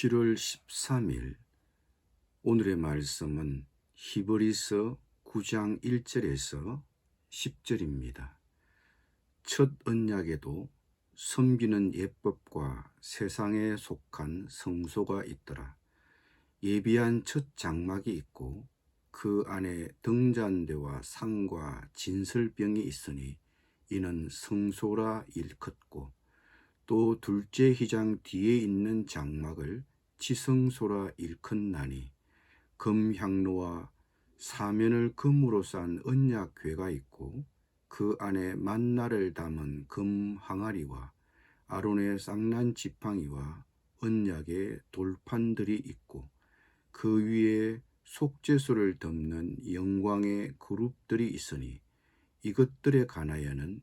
7월 13일 오늘의 말씀은 히브리서 9장 1절에서 10절입니다. 첫 언약에도 섬기는 예법과 세상에 속한 성소가 있더라. 예비한 첫 장막이 있고 그 안에 등잔대와 상과 진설병이 있으니 이는 성소라 일컫고 또 둘째 휘장 뒤에 있는 장막을 지성소라 일컫나니 금향로와 사면을 금으로 싼 언약궤가 있고 그 안에 만나를 담은 금 항아리와 아론의 쌍난 지팡이와 언약의 돌판들이 있고 그 위에 속죄소를 덮는 영광의 그룹들이 있으니 이것들에 관하여는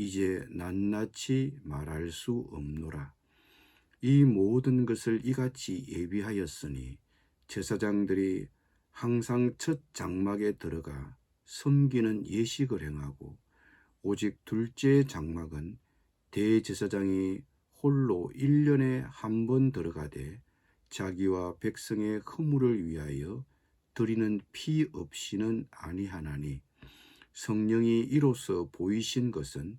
이제 낱낱이 말할 수 없노라. 이 모든 것을 이같이 예비하였으니 제사장들이 항상 첫 장막에 들어가 섬기는 예식을 행하고 오직 둘째 장막은 대제사장이 홀로 1년에 한 번 들어가되 자기와 백성의 허물을 위하여 드리는 피 없이는 아니하나니 성령이 이로써 보이신 것은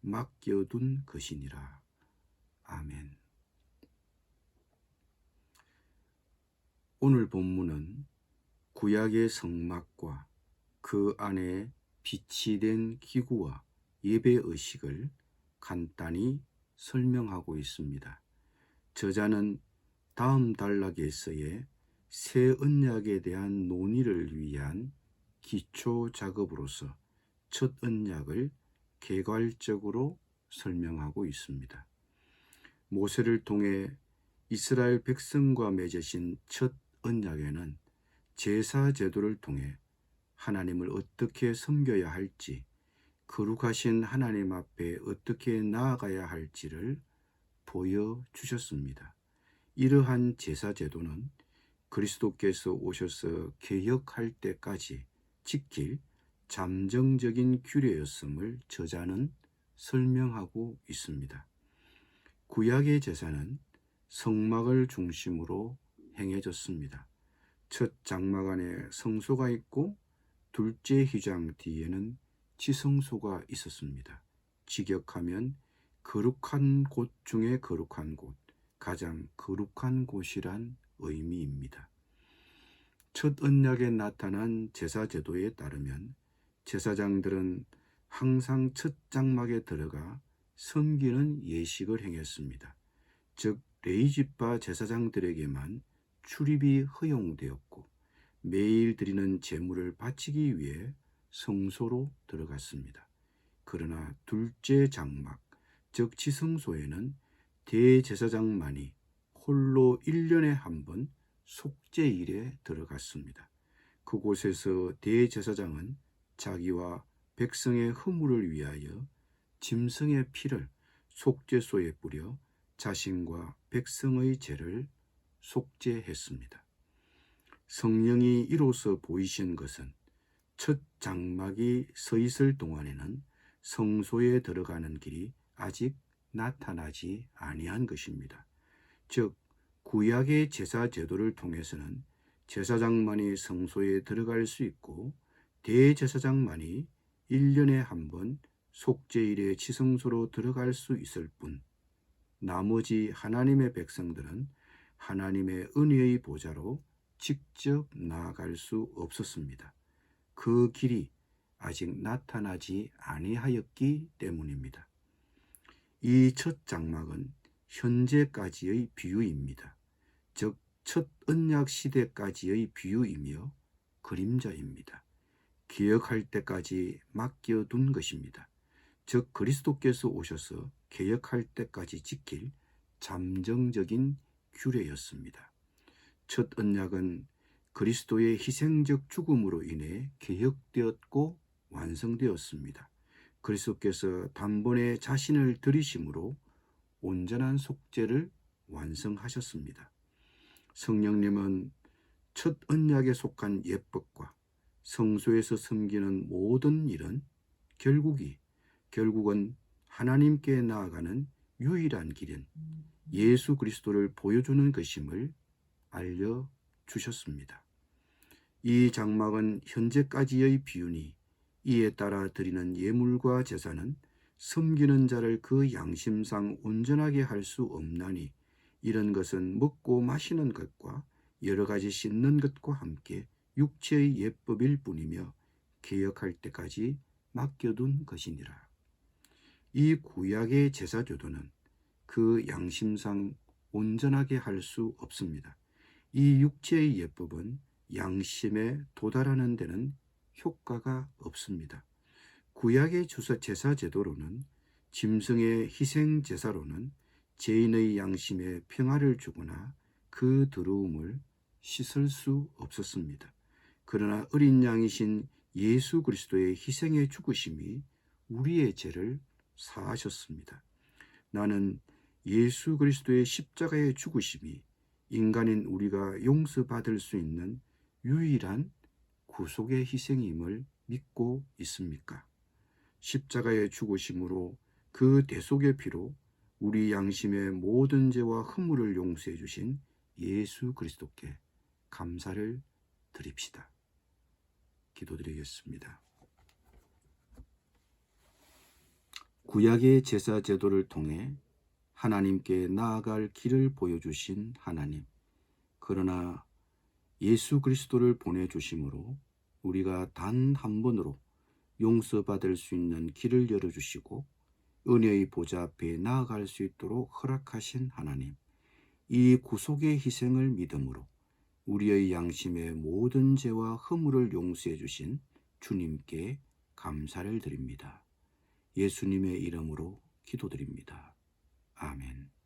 맡겨둔 것이니라. 아멘. 오늘 본문은 구약의 성막과 그 안에 빛이 된 기구와 예배 의식을 간단히 설명하고 있습니다. 저자는 다음 단락에서의 새 언약에 대한 논의를 위한 기초 작업으로서 첫 언약을 개괄적으로 설명하고 있습니다. 모세를 통해 이스라엘 백성과 맺으신 첫 언약에는 제사 제도를 통해 하나님을 어떻게 섬겨야 할지, 거룩하신 하나님 앞에 어떻게 나아가야 할지를 보여주셨습니다. 이러한 제사 제도는 그리스도께서 오셔서 개혁할 때까지 지킬 잠정적인 규례였음을 저자는 설명하고 있습니다. 구약의 제사는 성막을 중심으로 행해졌습니다. 첫 장막 안에 성소가 있고 둘째 휘장 뒤에는 지성소가 있었습니다. 직역하면 거룩한 곳 중에 거룩한 곳, 가장 거룩한 곳이란 의미입니다. 첫 언약에 나타난 제사 제도에 따르면 제사장들은 항상 첫 장막에 들어가 섬기는 예식을 행했습니다. 즉 레이지파 제사장들에게만 출입이 허용되었고 매일 드리는 제물을 바치기 위해 성소로 들어갔습니다. 그러나 둘째 장막, 즉 지성소에는 대제사장만이 홀로 1년에 한 번 속죄일에 들어갔습니다. 그곳에서 대제사장은 자기와 백성의 허물을 위하여 짐승의 피를 속죄소에 뿌려 자신과 백성의 죄를 속죄했습니다. 성령이 이로써 보이신 것은 첫 장막이 서 있을 동안에는 성소에 들어가는 길이 아직 나타나지 아니한 것입니다. 즉 구약의 제사 제도를 통해서는 제사장만이 성소에 들어갈 수 있고 대제사장만이 1년에 한 번 속죄일에 지성소로 들어갈 수 있을 뿐 나머지 하나님의 백성들은 하나님의 은혜의 보좌로 직접 나아갈 수 없었습니다. 그 길이 아직 나타나지 아니하였기 때문입니다. 이 첫 장막은 현재까지의 비유입니다. 즉, 첫 언약 시대까지의 비유이며 그림자입니다. 기억할 때까지 맡겨둔 것입니다. 즉 그리스도께서 오셔서 개혁할 때까지 지킬 잠정적인 규례였습니다. 첫 언약은 그리스도의 희생적 죽음으로 인해 개혁되었고 완성되었습니다. 그리스도께서 단번에 자신을 들이심으로 온전한 속죄를 완성하셨습니다. 성령님은 첫 언약에 속한 예법과 성소에서 섬기는 모든 일은 결국이 결국은 하나님께 나아가는 유일한 길인 예수 그리스도를 보여주는 것임을 알려 주셨습니다. 이 장막은 현재까지의 비유니 이에 따라 드리는 예물과 제사는 섬기는 자를 그 양심상 온전하게 할 수 없나니 이런 것은 먹고 마시는 것과 여러 가지 씻는 것과 함께 육체의 예법일 뿐이며 개혁할 때까지 맡겨둔 것이니라. 이 구약의 제사제도는 그 양심상 온전하게 할 수 없습니다. 이 육체의 예법은 양심에 도달하는 데는 효과가 없습니다. 구약의 주사 제사 제도로는 짐승의 희생 제사로는 죄인의 양심에 평화를 주거나 그 더러움을 씻을 수 없었습니다. 그러나 어린 양이신 예수 그리스도의 희생의 죽으심이 우리의 죄를 사하셨습니다. 나는 예수 그리스도의 십자가의 죽으심이 인간인 우리가 용서받을 수 있는 유일한 구속의 희생임을 믿고 있습니까? 십자가의 죽으심으로 그 대속의 피로 우리 양심의 모든 죄와 허물을 용서해 주신 예수 그리스도께 감사를 드립시다. 기도드리겠습니다. 구약의 제사 제도를 통해 하나님께 나아갈 길을 보여주신 하나님. 그러나 예수 그리스도를 보내주심으로 우리가 단 한 번으로 용서받을 수 있는 길을 열어주시고 은혜의 보좌 앞에 나아갈 수 있도록 허락하신 하나님. 이 구속의 희생을 믿음으로 우리의 양심의 모든 죄와 허물을 용서해 주신 주님께 감사를 드립니다. 예수님의 이름으로 기도드립니다. 아멘.